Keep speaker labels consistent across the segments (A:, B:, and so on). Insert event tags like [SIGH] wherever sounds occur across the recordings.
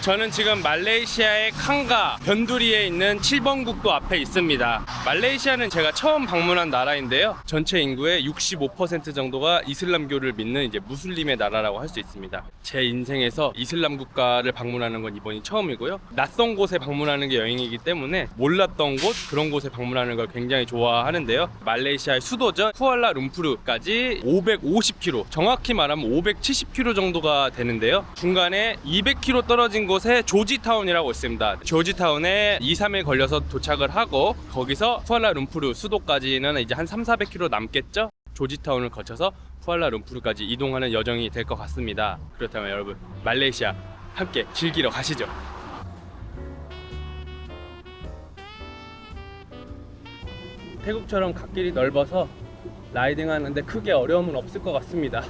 A: 저는 지금 말레이시아의 칸가 변두리에 있는 7번 국도 앞에 있습니다. 말레이시아는 제가 처음 방문한 나라인데요. 전체 인구의 65% 정도가 이슬람교를 믿는 이제 무슬림의 나라라고 할 수 있습니다. 제 인생에서 이슬람 국가를 방문하는 건 이번이 처음이고요. 낯선 곳에 방문하는 게 여행이기 때문에 몰랐던 곳 그런 곳에 방문하는 걸 굉장히 좋아하는데요. 말레이시아의 수도죠. 쿠알라룸푸르까지 550km, 정확히 말하면 570km 정도가 되는데요. 중간에 200km 떨어진 곳에 조지타운이라고 있습니다. 조지타운에 2, 3일 걸려서 도착을 하고 거기서 쿠알라룸푸르 수도까지는 이제 한 3, 400km 남겠죠. 조지타운을 거쳐서 쿠알라룸푸르까지 이동하는 여정이 될 것 같습니다. 그렇다면 여러분 말레이시아 함께 즐기러 가시죠. 태국처럼 갓길이 넓어서 라이딩하는데 크게 어려움은 없을 것 같습니다.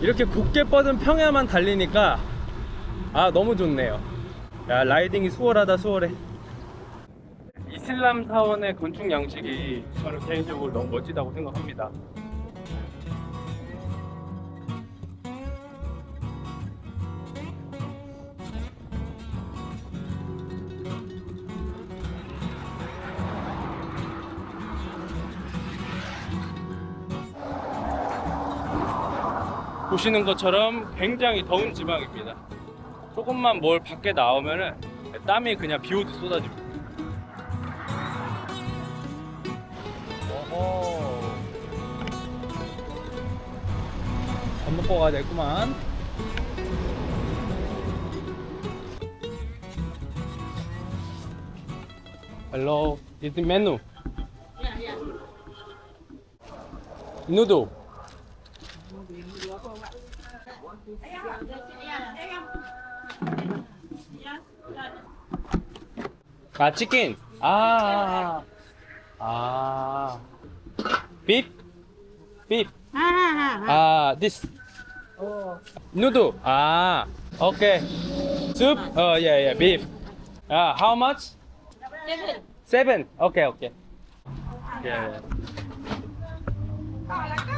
A: 이렇게 곧게 뻗은 평야만 달리니까 아 너무 좋네요. 야 라이딩이 수월하다 수월해. 이슬람 사원의 건축 양식이 저는 개인적으로 너무 멋지다고 생각합니다. 보시는 것처럼 굉장히 더운 지방입니다. 조금만 뭘 밖에 나오면은 땀이 그냥 비 오듯 쏟아집니다. 밥 먹고 가야 되구만. Hello? Noodle. 아 치킨 아, 아, 아. beef beef 아 this noodle 아 okay soup oh yeah yeah beef ah how much seven okay okay yeah
B: You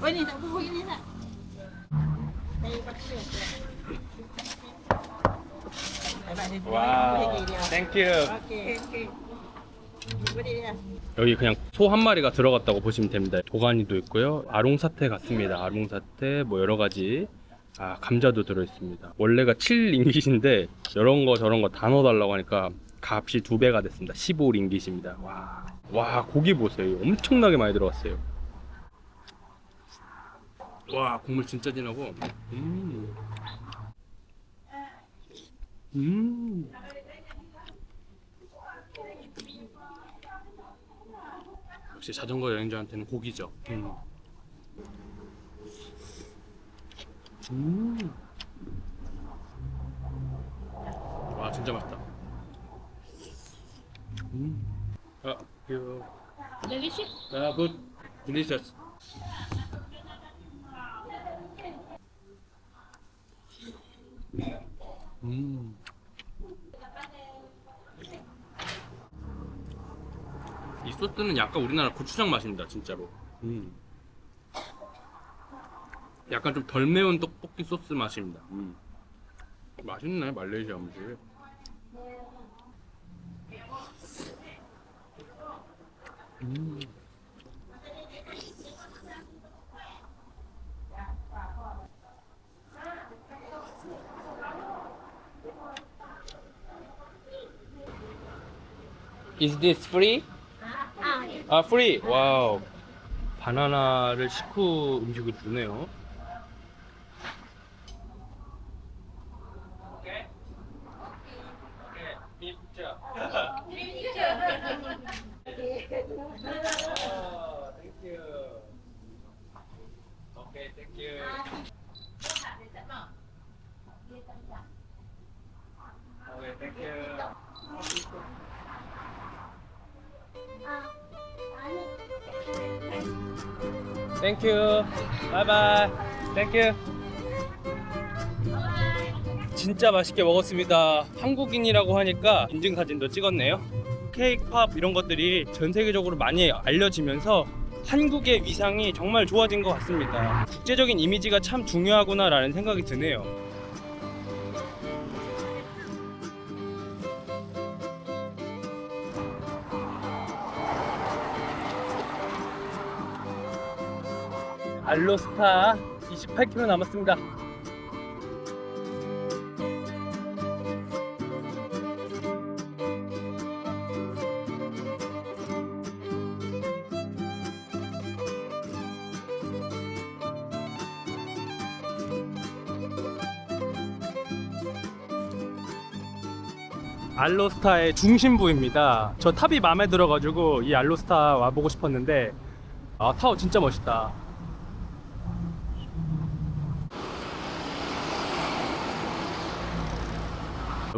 B: tak ini tak? Dia.
A: 와우 땡큐. 여기 그냥 소 한 마리가 들어갔다고 보시면 됩니다. 도가니도 있고요. 아롱사태 같습니다. 아롱사태 뭐 여러 가지. 아 감자도 들어있습니다. 원래가 7링깃인데 이런 거 저런 거 다 넣어달라고 하니까 값이 두 배가 됐습니다. 15링깃입니다. 와, 와 고기 보세요. 엄청나게 많이 들어갔어요. 와 국물 진짜 진하고. 음. 음. 역시 자전거 여행자한테는 고기죠. 음. 음. 와 진짜 맛있다. 음. 아, 그,
B: Delicious.
A: 아, delicious. 음. 이 소스는 약간 우리나라 고추장 맛입니다, 진짜로. 음. 약간 좀 덜 매운 떡볶이 소스 맛입니다. 음. 맛있네, 말레이시아 음식. 음. Is this free? 아, free. 와우. 바나나를 식후 음식을 주네요. 바이바이. 땡큐. 진짜 맛있게 먹었습니다. 한국인이라고 하니까 인증 사진도 찍었네요. 케이크 팝 이런 것들이 전 세계적으로 많이 알려지면서 한국의 위상이 정말 좋아진 것 같습니다. 국제적인 이미지가 참 중요하구나라는 생각이 드네요. 알로스타 28km 남았습니다. 알로스타의 중심부입니다. 저 탑이 마음에 들어가지고 이 알로스타 와보고 싶었는데 아 타워 진짜 멋있다.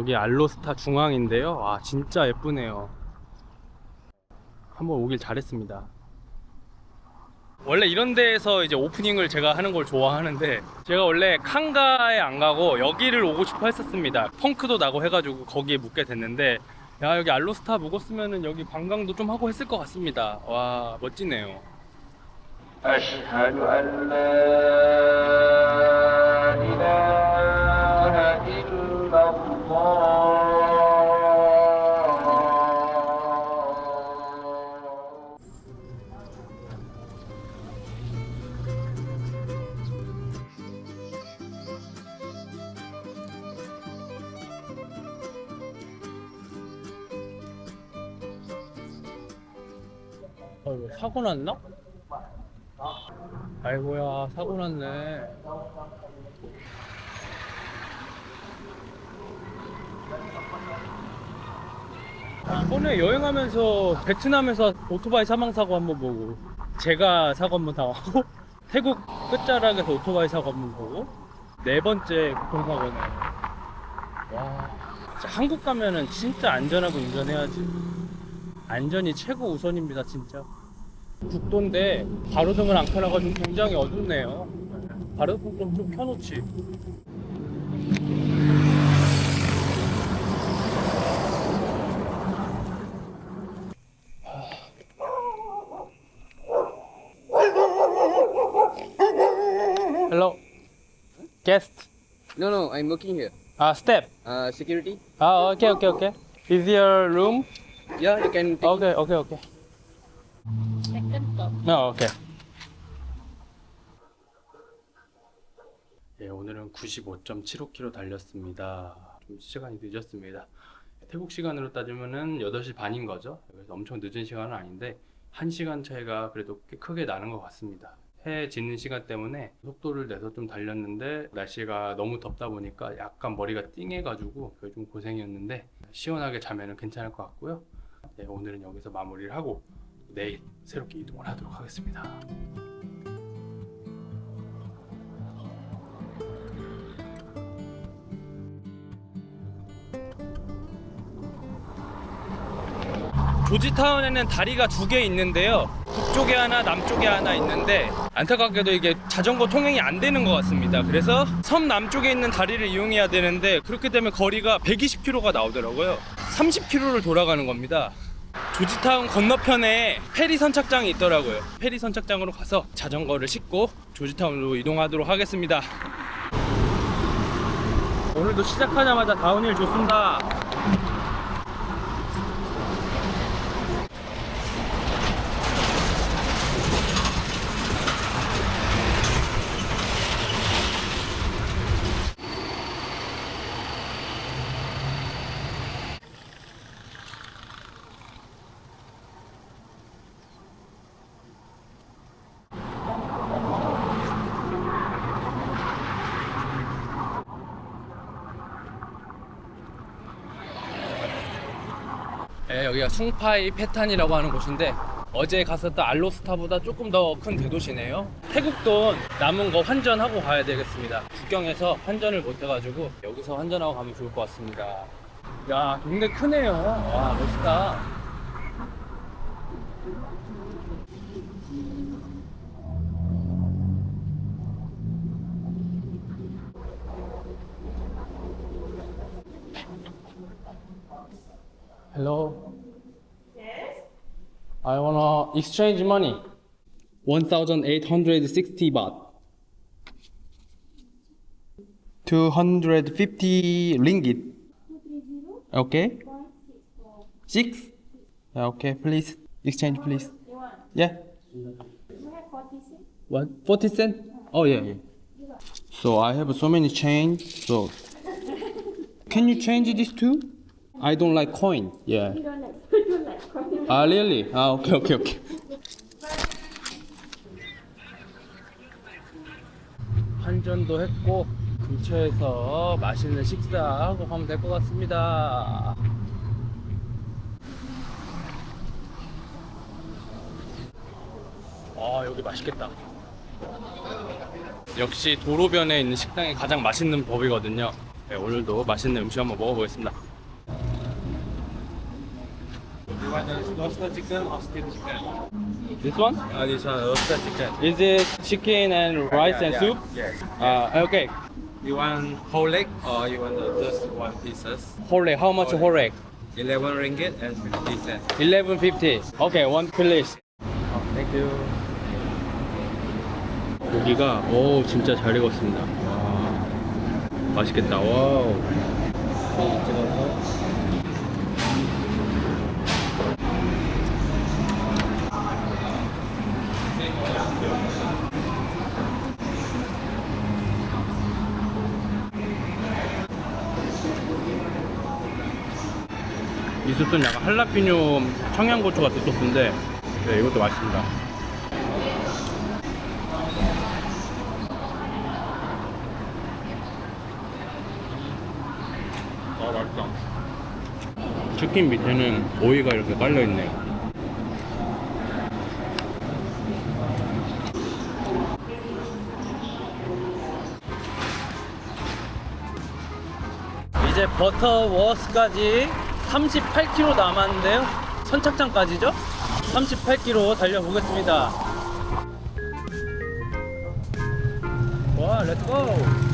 A: 여기 알로스타 중앙인데요. 와 진짜 예쁘네요. 한번 오길 잘했습니다. 원래 이런 데에서 이제 오프닝을 제가 하는 걸 좋아하는데 제가 원래 칸가에 안 가고 여기를 오고 싶어 했었습니다. 펑크도 나고 해가지고 거기에 묵게 됐는데 야 여기 알로스타 묵었으면은 여기 관광도 좀 하고 했을 것 같습니다. 와 멋지네요. 어, 이거 사고 났나? 아이고야 사고 났네. 아, 이번에 여행하면서 베트남에서 오토바이 사망 사고 한번 보고 제가 사고 한번 당하고 [LAUGHS] 태국 끝자락에서 오토바이 사고 한번 보고 네 번째 교통사고네. 와, 한국 가면은 진짜 안전하고 운전해야지. 안전이 최고 우선입니다, 진짜. 국도인데 가로등을 안 켜놔가지고 굉장히 어둡네요. 가로등 좀, 좀 켜놓지. Hello. Guest.
C: No, no, I'm working here.
A: Ah, step.
C: Uh, security?
A: Ah, okay, okay, okay. Is your room?
C: Yeah, you can. Take
A: Okay, okay, okay.
B: second stop.
A: 아, 오케이. 예, 오늘은 95.75km 달렸습니다. 좀 시간이 늦었습니다. 태국 시간으로 따지면은 8시 반인 거죠. 그래서 엄청 늦은 시간은 아닌데 1시간 차이가 그래도 꽤 크게 나는 것 같습니다. 해 지는 시간 때문에 속도를 내서 좀 달렸는데 날씨가 너무 덥다 보니까 약간 머리가 띵해가지고 그게 좀 고생이었는데 시원하게 자면은 괜찮을 것 같고요. 네, 오늘은 여기서 마무리를 하고 내일 새롭게 이동을 하도록 하겠습니다. 조지타운에는 다리가 두 개 있는데요. 북쪽에 하나, 남쪽에 하나 있는데 안타깝게도 이게 자전거 통행이 안 되는 것 같습니다. 그래서 섬 남쪽에 있는 다리를 이용해야 되는데 그렇게 되면 거리가 120km가 나오더라고요. 30km를 돌아가는 겁니다. 조지타운 건너편에 페리 선착장이 있더라고요. 페리 선착장으로 가서 자전거를 싣고 조지타운으로 이동하도록 하겠습니다. 오늘도 시작하자마자 다운힐 좋습니다. 네, 여기가 숭파이 페탄이라고 하는 곳인데 어제 갔었던 알로스타보다 조금 더 큰 대도시네요. 태국돈 남은 거 환전하고 가야 되겠습니다. 국경에서 환전을 못 해가지고 여기서 환전하고 가면 좋을 것 같습니다. 야, 굉장히 크네요. 와, 멋있다. Hello. Yes. I wanna exchange money. 1,860 baht. 250 ringgit. Okay. Six. Yeah, okay, please. Exchange, please. Yeah. What? 40 cent? Oh, yeah, yeah. So I have so many change. So [LAUGHS] can you change this too? I don't like coin. Yeah. [LAUGHS] Ah, really? Ah, okay, okay, okay. 환전도 했고 근처에서 맛있는 식사하고 가면 될 것 같습니다. 아 여기 맛있겠다. 역시 도로변에 있는 식당이 가장 맛있는 법이거든요. 네, 오늘도 맛있는 음식 한번 먹어보겠습니다.
D: Roasted chicken steamed chicken?
A: This one?
D: Uh, this one roasted chicken.
A: Is it chicken and rice and
D: Yeah,
A: soup?
D: Yes.
A: Uh, okay.
D: You want whole leg or you want the just one pieces?
A: Whole leg. How much whole leg?
D: 11 ringgit and 50 cents.
A: 1150. Okay, one please.
D: Thank you.
A: 고기가 오 진짜 잘 익었습니다. 와 맛있겠다. 와우. 이 소스는 약간 할라피뇨 청양고추 같은 소스인데 네, 이것도 맛있습니다. 아 맛있다. 치킨 밑에는 오이가 이렇게 깔려 있네요. 이제 버터 워스까지 38km 남았는데요. 선착장까지죠? 38km 달려보겠습니다. 와, 렛츠고!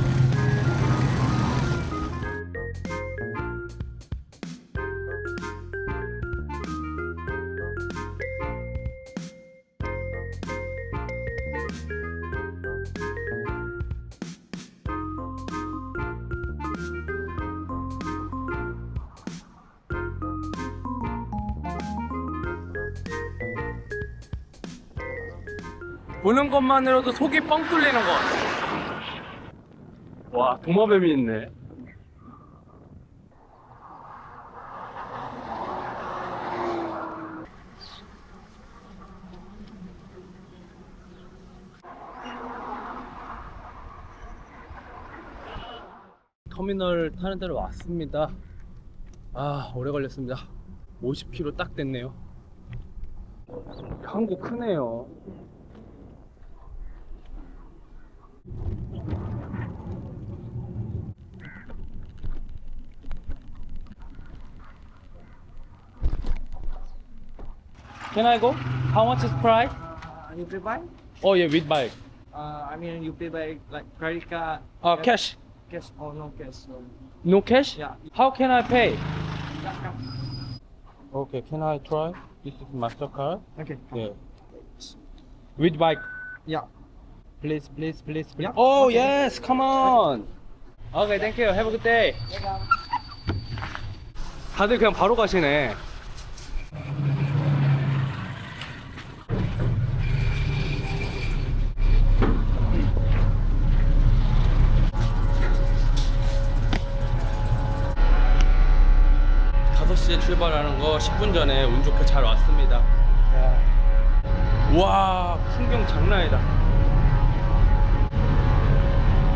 A: 보는 것만으로도 속이 뻥 뚫리는 것 같아. 와, 도마뱀이 있네. 터미널 타는 데로 왔습니다. 아, 오래 걸렸습니다. 50km 딱 됐네요. 한국 크네요. Can I go? How much is price?
E: Uh, you pay by?
A: Oh yeah, with bike.
E: Uh, I mean, you pay by like credit card,
A: Uh, cash.
E: cash or no cash. So,
A: No cash?
E: yeah.
A: How can I pay?
E: yeah, come.
A: Okay, can I try? This is Mastercard.
E: Okay.
A: Yeah. With bike.
E: Yeah.
A: Please, please, please. please.
E: Yeah.
A: Oh yes, come on. Okay, thank you. Have a good day. 다들 그냥 바로 가시네. 10분 전에 운 좋게 잘 왔습니다. 와, 풍경 장난 아니다.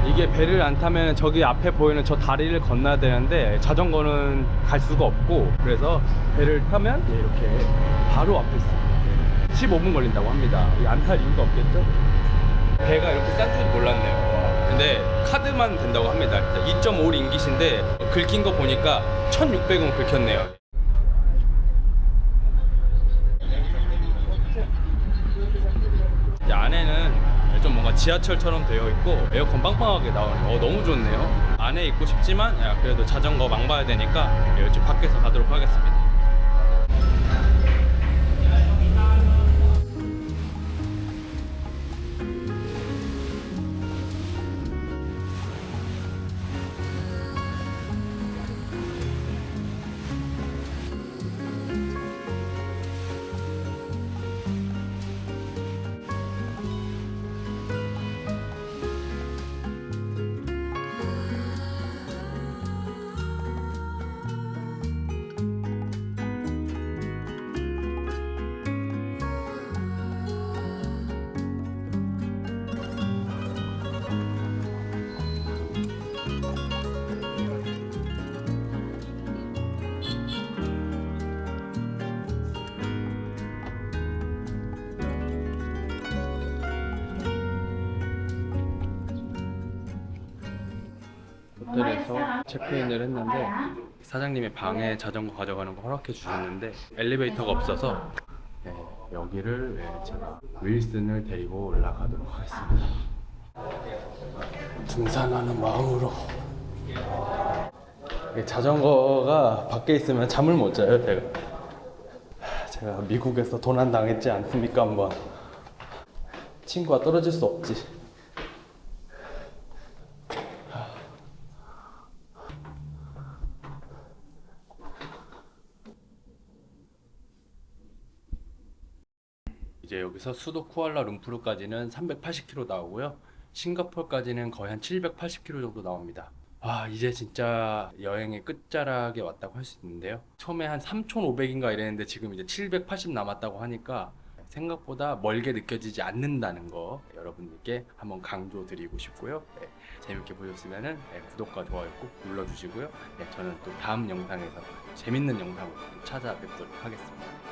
A: 이게 배를 안 타면 저기 앞에 보이는 저 다리를 건너야 되는데 자전거는 갈 수가 없고 그래서 배를 타면 예, 이렇게 바로 앞에 있습니다. 15분 걸린다고 합니다. 안 탈 이유가 없겠죠? 배가 이렇게 싼 줄 몰랐네요. 근데 카드만 된다고 합니다. 2.5 링깃인데 긁힌 거 보니까 1,600원 긁혔네요. 이제 안에는 좀 뭔가 지하철처럼 되어 있고 에어컨 빵빵하게 나오네요. 어, 너무 좋네요. 안에 있고 싶지만 야, 그래도 자전거 망봐야 되니까 예, 좀 밖에서 가도록 하겠습니다. 호텔에서 체크인을 했는데 사장님의 방에 자전거 가져가는 거 허락해 주셨는데 엘리베이터가 없어서 네, 여기를 네, 제가 윌슨을 데리고 올라가도록 하겠습니다. 등산하는 마음으로. 자전거가 밖에 있으면 잠을 못 자요 제가. 제가 미국에서 도난 당했지 않습니까 한번. 친구가 떨어질 수 없지 이제 여기서 수도 쿠알라룸푸르까지는 380km 나오고요. 싱가포르까지는 거의 한 780km 정도 나옵니다. 아, 이제 진짜 여행의 끝자락에 왔다고 할 수 있는데요. 처음에 한 3,500인가 이랬는데 지금 이제 780 남았다고 하니까 생각보다 멀게 느껴지지 않는다는 거 여러분들께 한번 강조드리고 싶고요. 네, 재밌게 보셨으면 구독과 좋아요 꼭 눌러주시고요. 네, 저는 또 다음 영상에서 재밌는 영상으로 또 찾아뵙도록 하겠습니다.